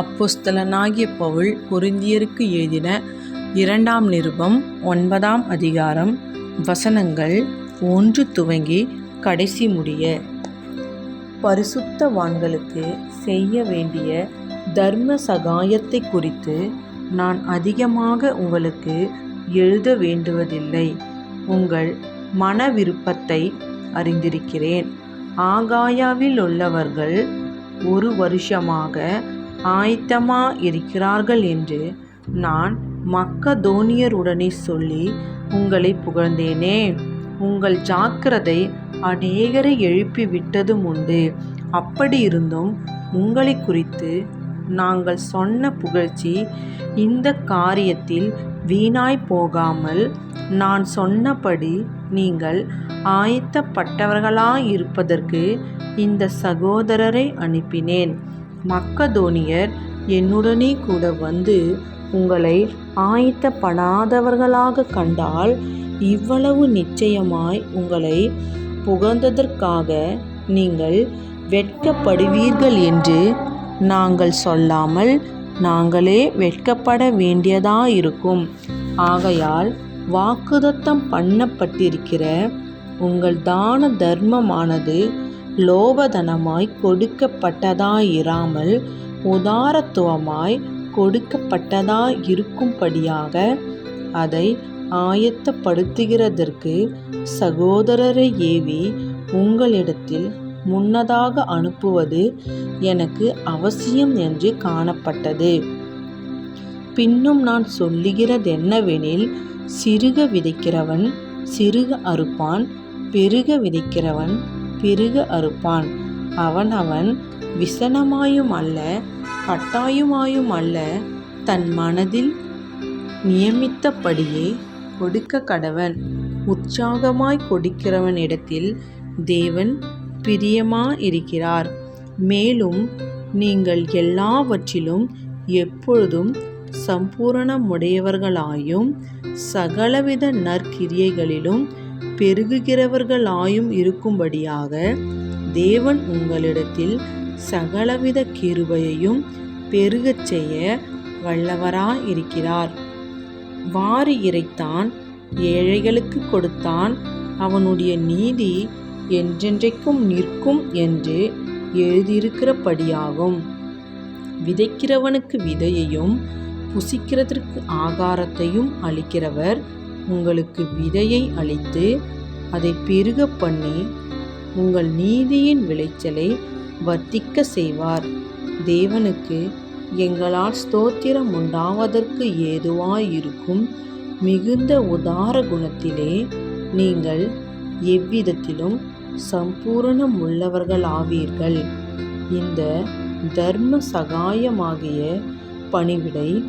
அப்போஸ்தலனாகிய பவுல் கொரிந்தியருக்கு எழுதின இரண்டாம் நிருபம் ஒன்பதாம் அதிகாரம் வசனங்கள் ஒன்று துவங்கி கடைசி முடிய. பரிசுத்தவான்களுக்கு செய்ய வேண்டிய தர்ம சகாயத்தை குறித்து நான் அதிகமாக உங்களுக்கு எழுத வேண்டுவதில்லை. உங்கள் மன விருப்பத்தை அறிந்திருக்கிறேன். ஆகாயாவில் உள்ளவர்கள் ஒரு வருஷமாக ஆயத்தமா இருக்கிறார்கள் என்று நான் மக்கதோனியருடனே சொல்லி உங்களை புகழ்ந்தேனே. உங்கள் ஜாக்கிரதை அநேகரை எழுப்பி விட்டதும் உண்டு. அப்படி இருந்தும் உங்களை குறித்து நாங்கள் சொன்ன புகழ்ச்சி இந்த காரியத்தில் வீணாய் போகாமல் நான் சொன்னபடி நீங்கள் ஆயத்தப்பட்டவர்களாயிருப்பதற்கு இந்த சகோதரரை அனுப்பினேன். மக்கதோனியர் என்னுடனே கூட வந்து உங்களை ஆயத்தப்படாதவர்களாக கண்டால் இவ்வளவு நிச்சயமாய் உங்களை புகழ்ந்ததற்காக நீங்கள் வெட்கப்படுவீர்கள் என்று நாங்கள் சொல்லாமல் நாங்களே வெட்கப்பட வேண்டியதாயிருக்கும். ஆகையால் வாக்குதத்தம் பண்ணப்பட்டிருக்கிற உங்கள் தான தர்மமானது லோபதனமாய் கொடுக்கப்பட்டதாயிராமல் உதாரத்துவமாய் கொடுக்கப்பட்டதாயிருக்கும்படியாக அதை ஆயத்தப்படுத்துகிறதற்கு சகோதரரை ஏவி உங்களிடத்தில் முன்னதாக அனுப்புவது எனக்கு அவசியம் என்று காணப்பட்டது. பின்னும் நான் சொல்லுகிறதென்னவெனில் சிறுக விதைக்கிறவன் சிறுக அறுப்பான் பெருக விதைக்கிறவன் பிறகு அறுப்பான். அவனவன் விசனமாயும் அல்ல கட்டாயுமாயும் அல்ல தன் மனதில் நியமித்தபடியே கொடுக்க கடவன். உற்சாகமாய் கொடுக்கிறவனிடத்தில் தேவன் பிரியமாயிருக்கிறார். மேலும் நீங்கள் எல்லாவற்றிலும் எப்பொழுதும் சம்பூரணமுடையவர்களாயும் சகலவித நற்கிரியைகளிலும் பெருகுகிறவர்களாயும் இருக்கும்படியாக தேவன் உங்களிடத்தில் சகலவித கிருபையையும் பெருகச் செய்ய வல்லவராயிருக்கிறார். வாரி இறைத்தான் ஏழைகளுக்கு கொடுத்தான் அவனுடைய நீதி என்றென்றைக்கும் நிற்கும் என்று எழுதியிருக்கிறபடியாகும். விதைக்கிறவனுக்கு விதையையும் புசிக்கிறதற்கு ஆகாரத்தையும் அளிக்கிறவர் உங்களுக்கு விதையை அளித்து அதை பெருக பண்ணி உங்கள் நீதியின் விளைச்சலை வர்த்திக்க செய்வார். தேவனுக்கு எங்களால் ஸ்தோத்திரம் உண்டாவதற்கு ஏதுவாயிருக்கும் மிகுந்த உதார குணத்திலே நீங்கள் எவ்விதத்திலும் சம்பூரணம் உள்ளவர்களாவீர்கள் இந்த தர்ம சகாயமாகிய பணிவிடை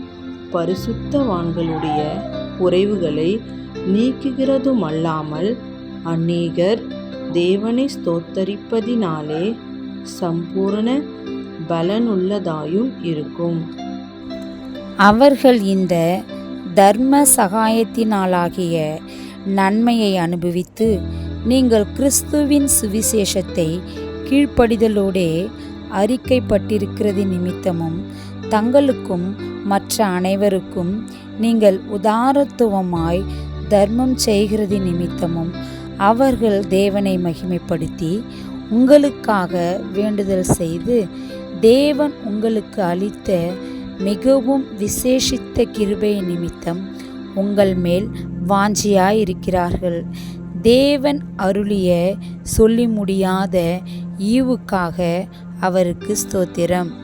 பரிசுத்தவான்களுடைய குறைவுகளை நீக்குகிறதுமல்லாமல் அநேகர் தேவனை ஸ்தோத்தரிப்பதினாலே சம்பூர்ண பலனுள்ளதாயும் இருக்கும். அவர்கள் இந்த தர்ம சகாயத்தினாலாகிய நன்மையை அனுபவித்து நீங்கள் கிறிஸ்துவின் சுவிசேஷத்தை கீழ்ப்படிதலோடே அறிக்கைப்பட்டிருக்கிறது நிமித்தமும் தங்களுக்கும் மற்ற அனைவருக்கும் நீங்கள் உதாரத்துவமாய் தர்மம் செய்கிறது நிமித்தமும் அவர்கள் தேவனை மகிமைப்படுத்தி உங்களுக்காக வேண்டுதல் செய்து தேவன் உங்களுக்கு அளித்த மிகவும் விசேஷித்த கிருபை நிமித்தம் உங்கள் மேல் வாஞ்சியாயிருக்கிறார்கள். தேவன் அருளிய சொல்லி முடியாத ஈவுக்காக அவருக்கு ஸ்தோத்திரம்.